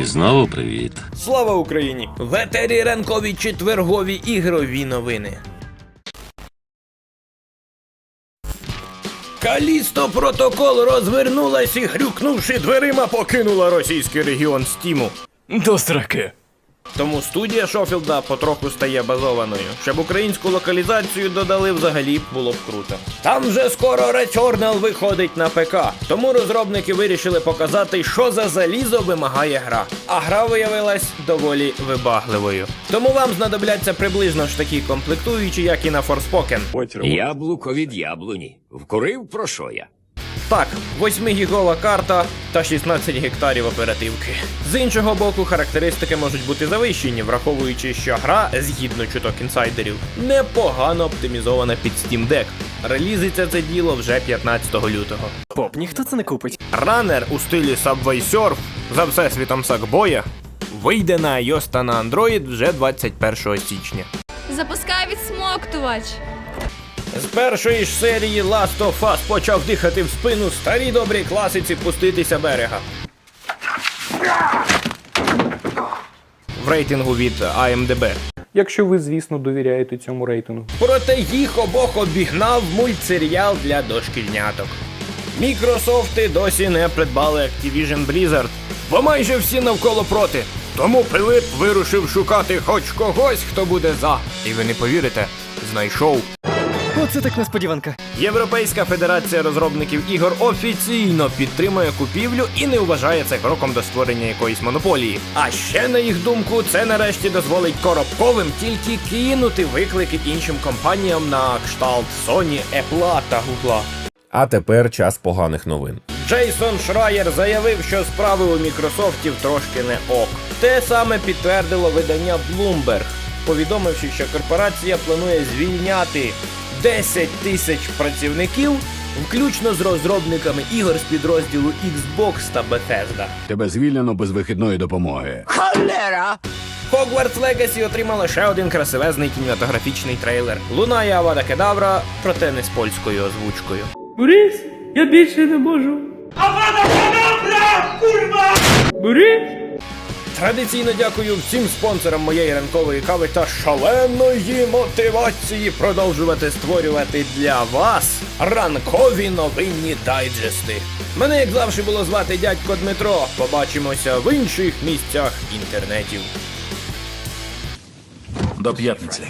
І знову привіт. Слава Україні! В етері ранкові четвергові ігрові новини. Калісто протокол розвернулась і, грюкнувши дверима, покинула російський регіон Стіму. До сраки. Тому студія Шофілда потроху стає базованою. Щоб українську локалізацію додали взагалі було б круто. Там вже скоро Returnal виходить на ПК, тому розробники вирішили показати, що за залізо вимагає гра. А гра виявилась доволі вибагливою. Тому вам знадобляться приблизно ж такі комплектуючі, як і на Forspoken. Яблуко від яблуні. Вкурив про що я? Так, 8-гігова карта та 16 гектарів оперативки. З іншого боку, характеристики можуть бути завищені, враховуючи, що гра, згідно чуток інсайдерів, непогано оптимізована під Steam Deck. Релізиться це діло вже 15 лютого. Поп, ніхто це не купить. Ранер у стилі Subway Surf за всесвітом Сакбоя вийде на iOS та на Android вже 21 січня. Запускай відсмоктувач. З першої ж серії Last of Us почав дихати в спину старій добрій класиці пуститися берега. В рейтингу від IMDb. якщо ви, звісно, довіряєте цьому рейтингу. Проте їх обох обігнав мультсеріал для дошкільняток. Мікрософти досі не придбали Activision Blizzard, бо майже всі навколо проти. Тому Пилип вирушив шукати хоч когось, хто буде за. І ви не повірите, знайшов. Оце так несподіванка. Європейська федерація розробників ігор офіційно підтримує купівлю і не вважає це кроком до створення якоїсь монополії. А ще на їх думку, це нарешті дозволить коробковим тільки кинути виклики іншим компаніям на кшталт Sony, Apple та Google. А тепер час поганих новин. Джейсон Шрайер заявив, що справи у Мікрософтів трошки не ок. Те саме підтвердило видання Bloomberg, повідомивши, що корпорація планує звільняти 10 тисяч працівників, включно з розробниками ігор з підрозділу Xbox та Bethesda. Тебе звільнено без вихідної допомоги. Hogwarts Legacy отримала ще один красивезний кінематографічний трейлер. Лунає Авада Кедавра, проте не з польською озвучкою. Борис, я більше не можу. Борис! Традиційно дякую всім спонсорам моєї ранкової кави та шаленої мотивації продовжувати створювати для вас ранкові новинні дайджести. Мене, як завжди, було звати дядько Дмитро. Побачимося в інших місцях інтернетів. До п'ятниці.